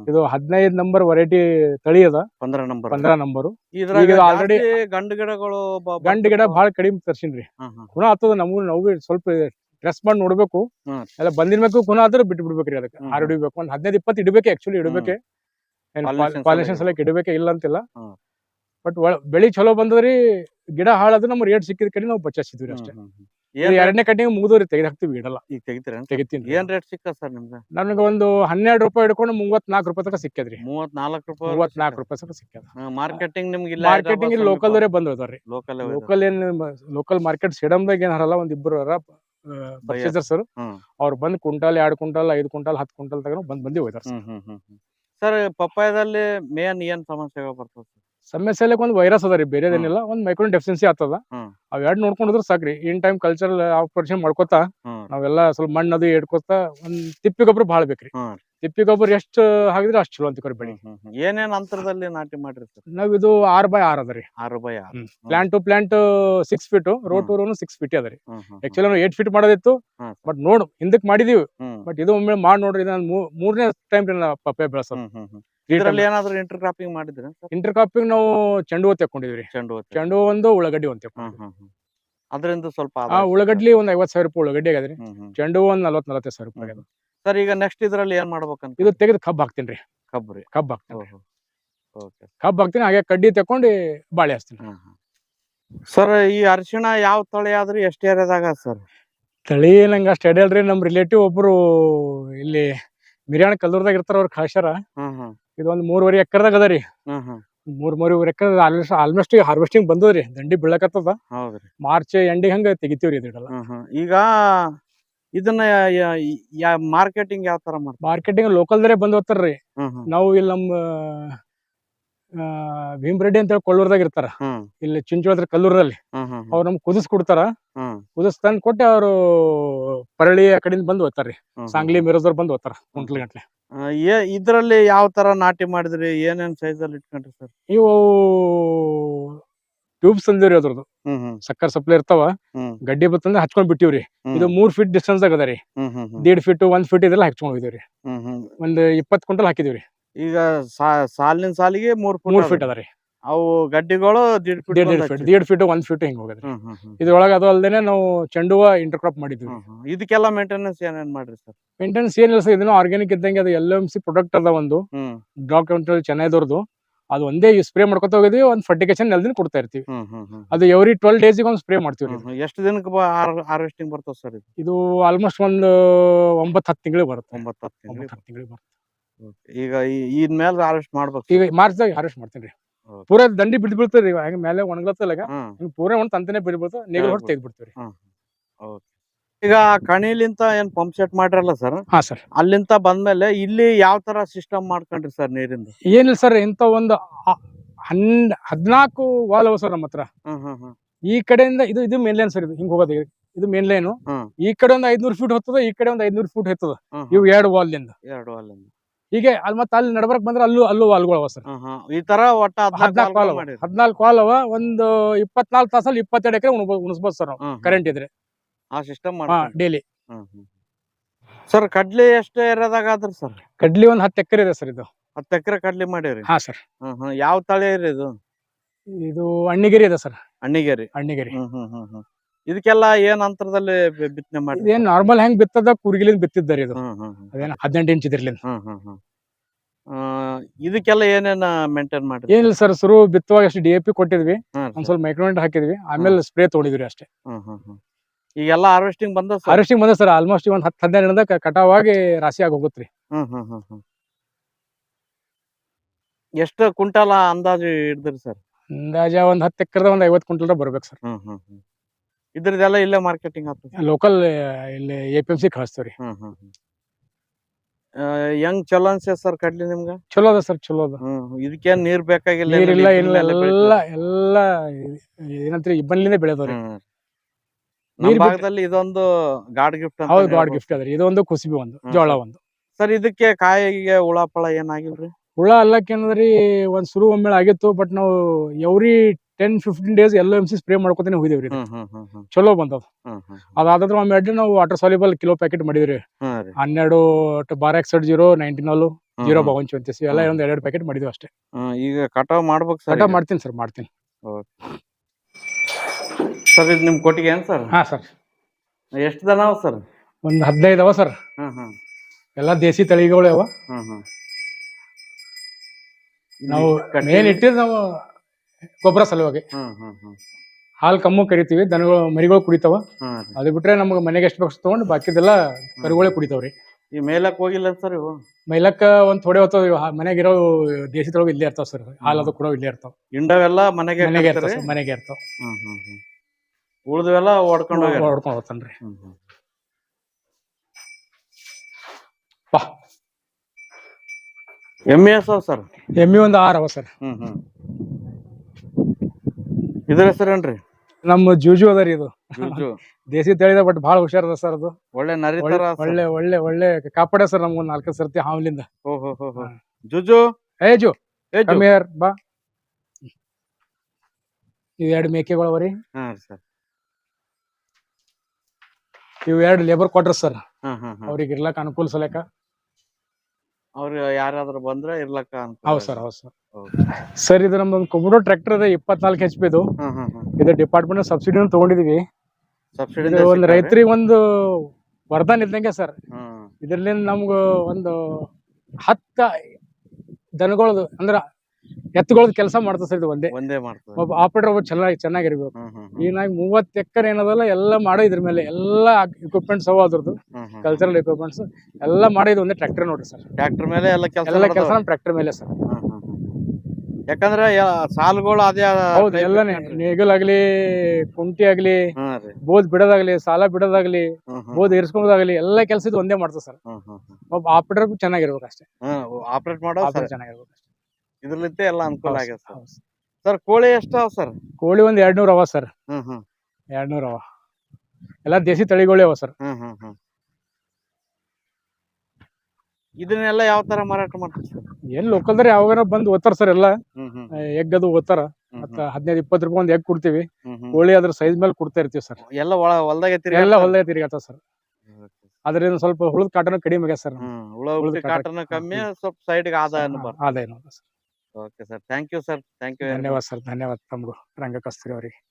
ಇದು ಹದಿನೈದು ನಂಬರ್ ವೆರೈಟಿ ತಳಿ ಅದ. ಪಂದ್ರ ನಂಬರ್ ಆಲ್ರೆಡಿ ನಂಬರು ಗಂಡು ಗಿಡಗಳು ಗಂಡು ಗಿಡ ಬಹಳ ಕಡಿಮೆ ತರ್ಸಿನ್ರಿ ಗುಣ ಆಗ್ತದ ನಮಗೂ ನಾವು ಸ್ವಲ್ಪ ಡ್ರೆಸ್ ಮಾಡಿ ನೋಡ್ಬೇಕು. ಎಲ್ಲಾ ಬಂದಿರ್ಬೇಕು ಗುಣ ಆದ್ರೆ ಬಿಟ್ಟು ಬಿಡ್ಬೇಕ್ರಿ ಅದಕ್ಕೆ ಆರು ಇಡಬೇಕು ಒಂದ್ ಹದಿನೈದು ಇಪ್ಪತ್ತು ಇಡಬೇಕು ಆಕ್ಚುಲಿ ಇಡಬೇಕೆ ಪಾಲಿಶನ್. ಸಲಕ್ಕೆ ಇಡಬೇಕೆ ಇಲ್ಲ ಅಂತಿಲ್ಲ. ಬಟ್ ಬೆಳಿ ಚಲೋ ಬಂದದ್ರಿ ಗಿಡ ಹಾಳಾದ್ರೆ ನಮ್ಗೆ ರೇಟ್ ಸಿಕ್ಕಿದ ಕಡೆ ನಾವು ಬಚಾಯಿಸಿದ್ವಿ ಅಷ್ಟೇ. ಎರಡನೇ ಕಟ್ಟಿಂಗ್ ಮುಗಿದೋರಿ ತೆಗೆದು ಹಾಕ್ತಿವಿ ಇಡಲ್ಲ. ಈಗ ತೆಗಿತೀರ ತೆಗಿತೀನಿ. ಏನ್ ರೇಟ್ ಸಿಕ್ಕ ಸರ್ ನಿಮ್ಗೆ ನನಗೆ ಒಂದು ಹನ್ನೆರಡು ರೂಪಾಯಿ ಹಿಡ್ಕೊಂಡು ಮೂವತ್ನಾಲ್ಕು ರೂಪಾಯಿ ತನಕ ಸಿಕ್ಕದ್ರಿ. ಮೂವತ್ನಾಲ್ಕು ರೂಪಾಯಿ ಮೂವತ್ನಾಲ್ಕು ರೂಪಾಯಿ ತನಕ ಸಿಕ್ಕದ. ಮಾರ್ಕೆಟಿಂಗ್ ನಿಮ್ಗೆ ಇಲ್ಲ ಮಾರ್ಕೆಟಿಂಗ್ ಲೋಕಲ್ ಲೋಕಲ್ದವರೇ ಬಂದು ಲೋಕಲ್ ಲೋಕಲ್ ಏನ್ ಲೋಕಲ್ ಮಾರ್ಕೆಟ್ ಸಿಡಮ್ದಾಗ ಏನ್ ಹರಲ್ಲ ಒಂದ್ ಇಬ್ರು ಪರ್ಚೇಸರ್ ಸರ್. ಹ್ಮ್. ಅವ್ರು ಬಂದ್ ಕುಂಟಾಲ್ ಎರಡ್ ಕುಂಟಲ್ ಐದ್ ಕುಂಟಾಲ್ ಹತ್ತು ಕುಂಟಲ್ ತಗೊಂಡು ಬಂದ್ ಬಂದಿ ಹೋಯ್ತಾರ ಸರ್. ಪಪ್ಪಾಯದಲ್ಲಿ ಮೇನ್ ಏನ್ ಸಮಸ್ಯೆಗಳು ಬರ್ತವೆ ಸರ್? ಸಮಸ್ಯೆ ಒಂದು ವೈರಸ್ ಅದ ರೀ ಬೇರೆದೇನಿಲ್ಲ ಒಂದ್ ಮೈಕ್ರೋನ್ ಡೆಫಿಷಿಯನ್ಸಿ ಆಗ್ತದ. ಅವ್ ಎರಡ್ ನೋಡ್ಕೊಂಡ್ರೆ ಸಾಕ್ರಿ ಇನ್ ಟೈಮ್ ಕಲ್ಚರಲ್ ಆಪರೇಷನ್ ಮಾಡ್ಕೋತಾ ನಾವೆಲ್ಲ ಸ್ವಲ್ಪ ಮಣ್ಣು ಅದು ಇಡ್ಕೋತಾ ಒಂದ್ ತಿಪ್ಪಿ ಗೊಬ್ಬರ ಬಾಳ ಬೇಕ್ರಿ. ತಿಪ್ಪಿ ಗೊಬ್ಬರ ಎಷ್ಟು ಹಾಕಿದ್ರೆ ಅಷ್ಟು ಚಲೋ ಅಂತ ಬೆಳಿ. ಏನೇನ್ ಅಂತರದಲ್ಲಿ ನಾಟಿ ಮಾಡ್ರಿ ಸರ್ ನಾವ್ ಇದು ಆರ್ ಬೈ ಆರ್ ಅದ್ರಿ ಆರ್ by R. Plant to plant six feet row to Ronu six feet ಅದರಿ ಆಕ್ಚುಲಿ ನಾವು ಏಟ್ ಫೀಟ್ ಮಾಡೋದಿತ್ತು ಬಟ್ ನೋಡು ಹಿಂದಕ್ ಮಾಡಿದೀವಿ. ಬಟ್ ಇದು ಒಮ್ಮೆ ಮಾಡಿ ನೋಡ್ರಿ ಮೂರನೇ ಟೈಮ್ ಪಪ್ಪೆ ಬೆಳೆಸೋದು. ಇದ್ರಲ್ಲಿ ಏನಾದ್ರು ಇಂಟರ್ ಕ್ರಾಪಿಂಗ್ ಮಾಡಿದ್ರ ಇಂಟರ್ ಕಾಪಿಂಗ್ ನಾವು ಚೆಂಡು ಹೂ ತೆಕ್ಕೊಂಡಿದ್ವಿ ಚೆಂಡು ಹೂ ಚೆಂಡು ಹೂ ಒಂದು ಉಳ್ಳಾಗಡ್ಡಿ ಒಂದು ಅದರಿಂದ ಸ್ವಲ್ಪ ಉಳ್ಳಾಗಡ್ಲಿ ಒಂದ್ ಐವತ್ ಸಾವಿರ ರೂಪಾಯಿ ಉಳ್ಳಾಗಡ್ಡಿ ಆಗದ್ರಿ. ಚೆಂಡು ಹೂ ಒಂದ್ ನಲ್ವತ್ ನಲವತ್ತೈದು ಸಾವಿರ ರೂಪಾಯಿ ಆಗದ ಸರ್ ಈಗ ನೆಕ್ಸ್ಟ್ ಇದ್ರಲ್ಲಿ ಏನ್ ಮಾಡ್ಬೇಕಂತ? ಇದು ತೆಗೆದು ಕಬ್ಬ್ ಹಾಕ್ತೀನಿ ರೀ. ಕಬ್ಬು ರೀ. ಕಬ್ಬ್ ಹಾಕ್ತೀನಿ ಕಬ್ಬು ಹಾಕ್ತೀನಿ ಹಾಗೆ ಕಡ್ಡಿ ತಕೊಂಡು ಬಾಳೆ ಹಚ್ತೀನಿ. ಸರ್ ಈ ಅರಿಶಿಣ ಯಾವ ತಳಿ ಆದ್ರೂ? ಎಷ್ಟು ಏರಿಯಾದಾಗ ಸರ್? ತಳಿ ನಂಗೆ ಅಷ್ಟು ಅಡ್ಯಾಳ್ರಿ ನಮ್ ರಿಲೇಟಿವ್ ಒಬ್ರು ಇಲ್ಲಿ ಮಿರ್ಯಾಣ ಕಲ್ಲೂರ್ದಾಗ ಇರ್ತಾರ ಅವ್ರ ಕಳ್ಸ್ಯಾರ. ಹ್ಮ್ ಹ್ಮ್ ಇದು ಒಂದ್ ಮೂರುವರೆ ಎಕರೆದಾಗ ಅದ ರೀ. ಹ್ಮ್ ಹ್ಮ್. ಮೂರ್ ಮೂರುವರೆ ಎಕರೆ ಆಲ್ಮೋಸ್ಟ್ ಆಲ್ಮೋಸ್ಟ್ ಹಾರ್ವೆಸ್ಟಿಂಗ್ ಬಂದದ್ರಿ. ದಂಡಿ ಬೀಳಕತ್ತದ. ಹೌದ್ರಿ. ಮಾರ್ಚ್ ಎಂಡಿಗೆ ಹಂಗ ತೆಗಿತೀವ್ರಿ ಹ್ಮ್ ಹ್ಮ್. ಈಗ ಇದನ್ನ ಮಾರ್ಕೆಟಿಂಗ್ ಯಾವ ತರ ಮಾಡ್ತಾರೆ? ಮಾರ್ಕೆಟಿಂಗ್ ಲೋಕಲ್ದರೇ ಬಂದ್ ಹೋಗ್ತಾರ್ರಿ ಹ್ಮ್ ಹ್ಮ್. ನಾವು ಇಲ್ಲಿ ನಮ್ಮ ಆ, ಭೀಮರೆಡ್ಡಿ ಅಂತ ಹೇಳಿ ಕೊಳ್ಳೂರ್ದಾಗ ಇರ್ತಾರ. ಹ್ಮ್. ಇಲ್ಲಿ ಚಿಂಚೋಳದ್ರ ಹ್ಮ್ ಹ್ಮ್ ಅವ್ರು ನಮ್ಗೆ ಕುದಿಸ್ ಕೊಡ್ತಾರ. ಹ್ಮ್. ಕುದಿಸ್ ತಂದ್ ಕೊಟ್ಟೆ ಅವರು ಪರಳಿ ಆ ಕಡೆಯಿಂದ ಬಂದು ಹೋಗ್ತಾರ್ರಿ ಹ್ಮ್ ಸಾಂಗ್ಲಿ ಮಿರೋದವ್ರು ಬಂದು ಹೋಗ್ತಾರ ಕುಂಟ್ಲ ಗಂಟ್ಲೆ. ಇದ್ರಲ್ಲಿ ಯಾವ ತರ ನಾಟಿ ಮಾಡಿದ್ರಿ? ಏನೇನ್ ಸೈಜ್ ಅಲ್ಲಿ ಇಟ್ಕೊಂಡ್ರಿ ಸರ್ ಇವು ಟ್ಯೂಬ್ಸ್ ತಂದಿವ್ರಿ ಅದ್ರದ್ದು. ಹ್ಮ್ ಹ್ಮ್. ಸಕ್ಕರ್ ಸಪ್ಲೈ ಇರ್ತಾವ. ಹ್ಮ್. ಗಡ್ಡಿ ಬತ್ತಂದ್ರೆ ಹಚ್ಕೊಂಡ್ ಬಿಟ್ಟಿವ್ರಿ. ಹ್ಮ್. ಇದು ಮೂರ್ ಫೀಟ್ ಡಿಸ್ಟೆನ್ಸ್ ದಾಗ ರೀ ಹ್ಮ್ ಹ್ಮ್ ಹ್ಮ್. ದೀಡ್ ಫೀಟ್ ಒಂದ್ ಫೀಟ್ ಇದೆಲ್ಲ ಹಚ್ಕೊಂಡ್ ಹ್ಮ್ ಹ್ಮ್. ಒಂದ್ ಇಪ್ಪತ್ ಕ್ವಿಂಟಲ್ ಹಾಕಿದೀವ್ರಿ. ಈಗ ಸಾ- ಸಾಲಿನ ಸಾಲಿಗೆ ಮೂರ್ ಫುಟ್ ಮೂರ್. ಫೀಟ್ ಅದ ರೀ ಅವು ಗಡ್ಡಿಗಳು ದೀಡ್ ಫೀಟ್ ದೀಡ್ ದೀಡ್ ಫೀಟ್ ದೀಡ್ ಫೀಟ್ ಒಂದ್ ಫೀಟ್ ಹಿಂಗ್ ಹೋಗದ್ರಿ ಇದ್ರೊಳಗ ಅದು ಅಲ್ದೇನೆ ನಾವು ಚೆಂಡು ಹೂವ ಇಂಟರ್ ಕ್ರಾಪ್ ಮಾಡಿದ್ವಿ. ಇದಕ್ಕೆಲ್ಲ ಮೇಂಟೆನೆನ್ಸ್ ಏನೇನ್ ಮಾಡ್ರಿ ಸರ್? ಮೇಂಟೆನೆನ್ಸ್ ಏನಿಲ್ಲ ಸರ್ ಇದನ್ನು ಆರ್ಗ್ಯಾನಿಕ್ ಇದ್ದಂಗೆ ಅದು ಎಲ್ ಎಂ ಸಿ ಪ್ರಾಡಕ್ಟ್ ಅದ ಒಂದು. ಡಾಕ್ಯುಮೆಂಟ್ ಡಾಕ್ ಚೆನ್ನೈದವ್ರದ್ದು ಅದು ಒಂದೇ ಸ್ಪ್ರೇ ಮಾಡ್ಕೊತ ಹೋಗಿದ್ವಿ ಒಂದ್ ಫರ್ಟಿಕೇಶನ್ ನೆಲ್ದಿನ ಕೊಡ್ತಾ ಇರ್ತೀವಿ. ಅದು ಎವ್ರಿ ಟ್ವೆಲ್ ಡೇಸ್ ಒಂದು ಸ್ಪ್ರೇ ಮಾಡ್ತೀವಿ. ಎಷ್ಟು ದಿನಕ್ಕೆ ಹಾರ್ವೆಸ್ಟಿಂಗ್ ಬರ್ತದೆ ಸರ್ ಇದು? ಇದು ಆಲ್ಮೋಸ್ಟ್ ಒಂದು ಒಂಬತ್ ಹತ್ತು ತಿಂಗಳು ಬರುತ್ತೆ. ಒಂಬತ್ತು ಹತ್ತು ತಿಂಗಳು ತಿಂಗಳಿಗೆ ಬರುತ್ತೆ. ಈಗ ಈ- ಇದ್ ಮೇಲೆ ಹಾರ್ವೆಸ್ಟ್ ಮಾಡ್ಬೇಕು ಈಗ ಮಾರ್ಚ್ದಾಗ ಹಾರ್ವೆಸ್ಟ್ ಮಾಡ್ತೀನಿ. ಪೂರಾ ದಂಡಿ ಬಿದ್ದು ಬೀಳ್ತದೆ ಹಂಗ ಮೇಲೆ ಒಣಗ್ಲತ್ತಲ್ಲ ಹಿಂಗ್ ಪೂರಾ ಒಂದ್ ತಂತನೆ ಬಿದ್ದು ಬೀಳ್ತದೆ ನೇಗಿಲ್ ಹೊಟ್ಟು ತೆಗೆದು ಬಿಡ್ತೀವಿ Okay. ಈಗ ಕಣಿಲಿಂತ ಏನ್ ಪಂಪ್ ಸೆಟ್ ಮಾಡ್ರಲ್ಲ ಸರ್? ಹಾ ಸರ್. ಅಲ್ಲಿಂದ ಬಂದ್ಮೇಲೆ ಇಲ್ಲಿ ಯಾವ ತರ ಸಿಸ್ಟಮ್ ಮಾಡ್ಕೊಂಡ್ರಿ ಸರ್ ನೀರಿಂದ? ಏನಿಲ್ಲ ಸರ್ ಇಂತ ಒಂದು ಹನ್ ಹದಿನಾಲ್ಕು ವಾಲ್ ಅವ ಸರ್ ನಮ್ಮ ಹತ್ರ ಈ ಕಡೆಯಿಂದ ಇದು ಇದು ಮೇನ್ ಲೈನ್ ಸರ್ ಇದು ಹಿಂಗ್ ಹೋಗೋದು ಇದು. ಮೇನ್ ಲೈನ್ ಈ ಕಡೆ ಒಂದು ಐದ್ನೂರು ಫೀಟ್ ಹೊತ್ತದ ಈ ಕಡೆ ಒಂದು ಐದ್ನೂರು ಫೀಟ್ ಹೊತ್ತದ. ಇವು ಎರಡು ವಾಲ್ನಿಂದ ಎರಡು ಅಲ್ಲಿಂದ ಹೀಗೆ ಅಲ್ಲಿ ಮತ್ತೆ ಅಲ್ಲಿ ನಡ್ಬರ್ಕ್ ಬಂದ್ರೆ ಅಲ್ಲೂ ಅಲ್ಲೂ ವಾಲ್ಗಳವ ಸರ್. ಈ ತರ ಒಟ್ಟ ಹದಿನಾಲ್ಕು ಕಾಲ್ ಅವ. ಹದಿನಾಲ್ಕು ವಾಲ್ ಅವ. ಒಂದು ಇಪ್ಪತ್ನಾಲ್ಕು ತಾಸಲ್ಲಿ ಇಪ್ಪತ್ತೆರಡು ಎಕರೆ ಉಣಿಸ್ಬೋದು ಸರ್ ನಾವು. ಕರೆಂಟ್ ಇದ್ರೆ. ಆ ಸಿಸ್ಟಮ್ ಡೈಲಿ ಸರ್ ಕಡ್ಲಿ ಎಷ್ಟು ಏರಿಯಾದಾಗ ಆದ್ರಿ ಸರ್? ಕಡ್ಲಿ ಒಂದು ಹತ್ತು ಎಕರೆ ಇದೆ ಸರ್ ಇದು. ಹತ್ತು ಎಕರೆ ಕಡ್ಲಿ ಮಾಡಿರಿ ಹಾ ಸರ್. ಯಾವ ತಳಿ ರೀ ಇದು? ಇದು ಅಣ್ಣಿಗಿರಿ ಇದೆ ಸರ್. ಅಣ್ಣಿಗೇರಿ. ಅಣ್ಣಿಗಿರಿ. ಹ್ಮ್ ಹ್ಮ್ ಹ್ಮ್ ಹ್ಮ್. ಇದಕ್ಕೆಲ್ಲ ಏನ್ ಅಂತರದಲ್ಲಿ ಬಿತ್ತನೆ ಮಾಡಿ ಏನ್ ನಾರ್ಮಲ್ ಹೆಂಗ್ ಬಿತ್ತದ ಕೂರ್ಗಿಲಿಂದ ಬಿತ್ತಿದ್ದಾರೆ ಇದು. ಅದೇನ್ ಹದಿನೆಂಟು ಇಂಚ್ ಇದ್ರಲಿಂದ ಇದಕ್ಕೆಲ್ಲ ಏನೇನ ಮೇಂಟೈನ್ ಮಾಡಿ ಏನಿಲ್ಲ ಸರ್ ಶುರು ಬಿತ್ತುವಾಗ ಅಷ್ಟು ಡಿ ಎ ಪಿ ಕೊಟ್ಟಿದ್ವಿ. ಒಂದ್ ಸ್ವಲ್ಪ ಮೈಕ್ರೋನೆಂಟ್ ಹಾಕಿದ್ವಿ. ಆಮೇಲೆ ಸ್ಪ್ರೇ ತೊಗೊಂಡಿದ್ವಿ ಅಷ್ಟೇ. ಈಗೆಲ್ಲ ಹಾರ್ವೆಸ್ಟಿಂಗ್ ಬಂದ ಹಾರ್ವೆಸ್ಟಿಂಗ್ ಬಂದ ಸರ್ ಆಲ್ಮೋಸ್ಟ್ ಒಂದ್ ಹತ್ತು ಹದಿನೈದು ದಿನದ ಕಟಾವಾಗಿ ರಾಶಿ ಆಗಿ ಹೋಗುತ್ತೆ ಹ್ಮ್ ಹ್ಮ್ ಹ್ಮ್ ಹ್ಮ್. ಎಷ್ಟು ಕುಂಟಾಲ ಅಂದಾಜು ಇಡ್ದ್ರಿ ಸರ್? ಅಂದಾಜ ಒಂದ್ ಹತ್ತು ಎಕರೆದ ಒಂದ್ ಐವತ್ತು ಕ್ವಿಂಟಲ್ ಬರ್ಬೇಕು ಸರ್. ಹ್ಮ್ ಹ್ಮ್ ಹ್ಮ್. ಇದ್ರದೆಲ್ಲ ಇಲ್ಲೇ ಮಾರ್ಕೆಟಿಂಗ್ ಆಗ್ತದೆ. ಲೋಕಲ್ ಇಲ್ಲಿ ಎ ಪಿ ಎಂ ಸಿ ಕಳಿಸ್ತೀವ್ರಿ. ಹ್ಮ್ ಹ್ಮ್ ಹ್ಮ್. ಆ, ಹೆಂಗ್ ಚಲೋ ಅನ್ಸ ಸರ್ ಕಡ್ಲಿ ನಿಮ್ಗ? ಚಲೋ ಅದ ಸರ್ ಚಲೋ ಅದ. ಹ್ಮ್ ನೀರ್ ಬೇಕಾಗಿಲ್ಲ ಇಲ್ಲ ಇಲ್ಲ ಇಲ್ಲ ಇದ್ರಲ್ಲೇ ಎಲ್ಲ ಬೆಳಿತದೆ. ಎಲ್ಲ ಏನಂತ್ರಿ ಇಬ್ಬನಿಂದ ಬೆಳೆದವ್ರಿ. ಹ್ಮ್. ನೀರ್ ಭಾಗದಲ್ಲಿ ಇದೊಂದು ಗಾಡ್ ಗಿಫ್ಟ್ ಹೌದು ಗಾಡ್ ಗಿಫ್ಟ್ ಅದ್ರಿ. ಇದೊಂದು ಕುಸಿಬಿ ಒಂದು ಹ್ಮ್ ಜೋಳ ಒಂದು. ಸರ್ ಇದಕ್ಕೆ ಕಾಯಿಗೆ ಹುಳ ಪಳ ಏನಾಗಿಲ್ರಿ ಹುಳ ಅಲ್ಲಕ್ಕೇನಂದ್ರಿ ಒಂದ್ ಸುರು ಒಮ್ಮೆ ಆಗಿತ್ತು ಬಟ್ ನಾವು ಎವ್ರಿ ಟೆನ್ ಫಿಫ್ಟೀನ್ ಡೇಸ್ ಎಲ್ಲ ಎಂ ಸಿ ಸ್ಪ್ರೇ ಮಾಡ್ಕೊತಾನೆ ಹೋಗಿದೇವ್ರಿ ಚಲೋ ಬಂದದ. ಅದಾದ್ರ ಅಡ್ಡಿ ನಾವು ವಾಟರ್ ಸಾಲಿಬಲ್ ಕಿಲೋ ಪ್ಯಾಕೆಟ್ ಮಾಡಿದ್ರಿ. ಹನ್ನೆರಡು ಬಾರ್ ಎಕ್ಸೈಡ್ ಜೀರೋ ನೈನ್ಟೀನ್ ಅಲ್ಲೂ ಹ್ಮ್ ಜೀರೋ ಬಾವಂಚು ಅಂತ ಎಲ್ಲ. ಒಂದ್ ಎರಡೆರಡು ಪ್ಯಾಕೆಟ್ ಮಾಡಿದ್ವಿ ಅಷ್ಟೇ. ಈಗ ಕಟಾವ್ ಮಾಡ್ಬೇಕು ಸರ್ ಕಟಾವ್ ಮಾಡ್ತೀನಿ ಸರ್ ಮಾಡ್ತೀನಿ. ಸರ್ ಇದು ನಿಮ್ ಕೊಟ್ಟಿಗೆ ಏನ್ ಸರ್? ಹಾ ಸರ್. ಎಷ್ಟು ದನ ಅವ ಸರ್? ಒಂದ್ ಹದಿನೈದು ಅವ ಸರ್. ಎಲ್ಲ ದೇಸಿ ತಳಿಗಳು ಅವ. ನಾವು ಮೇನ್ ಇಟ್ಟಿದ್ ನಾವು ಗೊಬ್ಬರ ಸಲುವಾಗಿ. ಹಾಲು ಕಮ್ಮು ಕರಿತೀವಿ ದನಗಳು ಮರಿಗಳು ಕುಡಿತಾವ. ಅದು ಬಿಟ್ರೆ ನಮ್ಗೆ ಮನೆಗೆ ಎಷ್ಟು ಬೇಕು ತಗೊಂಡು ಬಾಕಿದೆಲ್ಲ ಕರುಗಳೇ ಕುಡಿತಾವ್ರಿ. ಈ ಮೇಲಕ್ ಹೋಗಿಲ್ಲ ಸರ್ ಇವು? ಮೇಲಕ್ಕ ಒಂದ್ ಥೋಡೆ ಹೊತ್ತು ಮನೆಗಿರೋ ದೇಶಿ ತಳಗ ಇಲ್ಲೇ ಇರ್ತಾವ ಸರ್. ಹಾಲು ಅದು ಕೂಡ ಇಲ್ಲೇ ಇರ್ತಾವ. ಇಂಡವೆಲ್ಲ ಮನೆಗೆ ಮನೆಗೆ ಇರ್ತಾವ ಮನೆಗೆ ಇರ್ತಾವ. ಉಳ್ದವೆಲ್ಲ ಓಡ್ಕೊಂಡು ಹೊಡ್ಕೊಂಡು ಹೋಗ್ತಾನ್ರಿ ಪಾ ಎಮ್ಮೆ ಸರ್? ಎಮ್ಮೆ ಒಂದು ಆರ್ ಅವ ಸರ್. ಹ್ಮ್ ಹ್ಮ್. ಇದ್ರ ಹೆಸರೇನ್ರಿ ನಮ್ಮ ಜೂಜು ಅದರಿ ಇದು. ಜೂಜು. [laughs] ದೇಸಿ ತಳಿದ ಬಟ್ ಬಹಳ ಹುಷಾರದ ಸರ್ ಅದು. ಒಳ್ಳೆ ನರಿ ಒಳ್ಳೆ ತರ ಒಳ್ಳೆ ಒಳ್ಳೆ ಒಳ್ಳೆ ಕಾಪಾಡ ಸರ್ ನಮ್ಗೊಂದ್ ನಾಲ್ಕು ಸರ್ತಿ ಹಾವಲಿಂದ. ಹೋ ಹೋ ಹೋ ಹೋ. ಹಾ. ಜುಜು? ಏ ಜು. ಕಮ್ಮಿ ಬಾ. ಇವ್ ಎರಡು ಮೇಕೆಗಳು ಅವರಿ ಸರ್. ಇವ್ ಎರಡು ಲೇಬರ್ ಕ್ವಾರ್ಟರ್ ಸರ್. ಹಾ ಹಾ ಹಾ. ಅವ್ರಿಗೆ ಇರ್ಲಕ್ ಅನುಕೂಲ ಸಲಕ ಅವ್ರ ಯಾರಾದ್ರೂ ಬಂದ್ರೆ ಇರ್ಲಕ್ಕ ಹೌದ್ ಸರ್ ಹೌದ್ ಸರ್. ಸರ್ ಇದು ನಮ್ದೊಂದು ಕೊಬ್ರೋ ಟ್ರ್ಯಾಕ್ಟರ್ ಇದೆ ಇಪ್ಪತ್ನಾಲ್ಕು ಎಚ್ ಪಿದು ಇದು ಡಿಪಾರ್ಟ್ಮೆಂಟ್ ಸಬ್ಸಿಡಿ ತಗೊಂಡಿದೀವಿ. ಸಬ್ಸಿಡಿ ಇದು ಒಂದು ರೈತರಿಗೆ ಒಂದು ವರದಾನ ಇದ್ದಂಗೆ ಸರ್. ಇದರ್ಲಿಂದ ನಮ್ಗ ಒಂದು ಹತ್ತ ದನಗಳದು ಅಂದ್ರ ಎತ್ತುಗಳದ್ ಕೆಲಸ ಮಾಡ್ತದೆ ಸರ್ ಇದು ಒಂದೇ. ಒಂದೇ ಒಬ್ಬ ಆಪರೇಟರ್ ಒಬ್ಬ ಚೆನ್ನಾಗಿ ಚೆನ್ನಾಗಿರ್ಬೇಕು. ಈಗ ಮೂವತ್ತು ಎಕರೆ ಏನದಲ್ಲ ಎಲ್ಲ ಮಾಡೋ ಇದ್ರ ಮೇಲೆ ಎಲ್ಲ ಇಕ್ವಿಪ್ಮೆಂಟ್ಸ್ ಅವ ಅದ್ರದ್ದು. ಕಲ್ಚರಲ್ ಇಕ್ವಿಪ್ಮೆಂಟ್ಸ್ ಎಲ್ಲ ಮಾಡೋದು ಒಂದೇ ಟ್ರ್ಯಾಕ್ಟರ್ ನೋಡ್ರಿ ಸರ್. ಟ್ರ್ಯಾಕ್ಟರ್ ಮೇಲೆ ಎಲ್ಲ ಕೆಲಸ ಎಲ್ಲ ಕೆಲಸ ನಮ್ಮ ಟ್ರ್ಯಾಕ್ಟರ್ ಮೇಲೆ ಸರ್. ಯಾಕಂದ್ರೆ ಸಾಲಗಳು ಅದೇ ಹೌದು ಎಲ್ಲನೇ. ನೇಗಿಲ್ ಆಗ್ಲಿ ಕುಂಟಿ ಆಗ್ಲಿ ಬೋದ್ ಬಿಡೋದಾಗ್ಲಿ ಸಾಲ ಬಿಡೋದಾಗ್ಲಿ ಬೋದ್ ಇರ್ಸ್ಕೊಳೋದಾಗ್ಲಿ ಎಲ್ಲ ಕೆಲಸ ಇದು ಒಂದೇ ಮಾಡ್ತದೆ ಸರ್. ಒಬ್ಬ ಆಪರೇಟರ್ ಚೆನ್ನಾಗಿರ್ಬೇಕು ಅಷ್ಟೇ. ಆಪರೇಟ್ ಮಾಡೋ ಚೆನ್ನಾಗಿರ್ಬೇಕು ಎಲ್ಲ ಅನುಕೂಲ ಆಗಿದೆ ಆಗ್ಯದ ಸರ್, ಸರ್ ಕೋಳಿ ಎಷ್ಟು ಸರ್ ಕೋಳಿ ಎಷ್ಟಾವ ಸರ್? ಕೋಳಿ ಒಂದ್ ಎರಡ್ ನೂರ್ ಅವ ಸರ್. ಎರಡ್ನೂರ ಅವ. ಎಲ್ಲ ದೇಸಿ ತಳಿಗಳೇ ಅವ ಸರ್. ಹ್ಮ್ ಹ್ಮ್ ಹ್ಮ್. ಇದನ್ನೆಲ್ಲ ಯಾವ ತರ ಮಾರಾಟ ಮಾಡ್ತೀರಿ ಸರ್? ಏನ್ ಲೋಕಲ್ದಾರ ಯಾವಾಗ ಬಂದು ಓದ್ತಾರ ಸರ್ ಎಲ್ಲ. ಹ್ಮ್ ಹ್ಮ್. ಎಗ್ ಅದು ಓದ್ತಾರ ಮತ್ತ ಹದಿನೈದು ಇಪ್ಪತ್ತು ರೂಪಾಯಿ ಒಂದ್ ಎಗ್ ಕೊಡ್ತೀವಿ. ಹ್ಮ್ ಹ್ಮ್. ಕೋಳಿ ಅದ್ರ ಸೈಜ್ ಮೇಲೆ ಕೊಡ್ತಾ ಇರ್ತೀವಿ ಸರ್. ಎಲ್ಲ ಒಳ ಹೊಲ್ದಾಗ ಎಲ್ಲ ಹೊಲ್ದಾಗ ತಿರುಗಾತ ಸರ್. ಅದರಿಂದ ಸ್ವಲ್ಪ ಹುಳದ ಕಾಟನ ಕಡಿಮೆ ಆಗ್ಯದ ಸರ್. ಹ್ಮ್ ಹುಳ ಕಾಟ- ಕಾಟನ ಕಮ್ಮಿ ಸ್ವಲ್ಪ ಸೈಡ್ಗೆ ಆದಾಯ ಬರ್ತದೆ. ಆದಾಯ sir. Okay sir thank you sir thank you ಧನ್ಯವಾದ ಸರ್. ಧನ್ಯವಾದ ತಮ್ಗೂ. ರಂಗ ಕಸ್ತೂರಿ ಅವರಿಗೆ.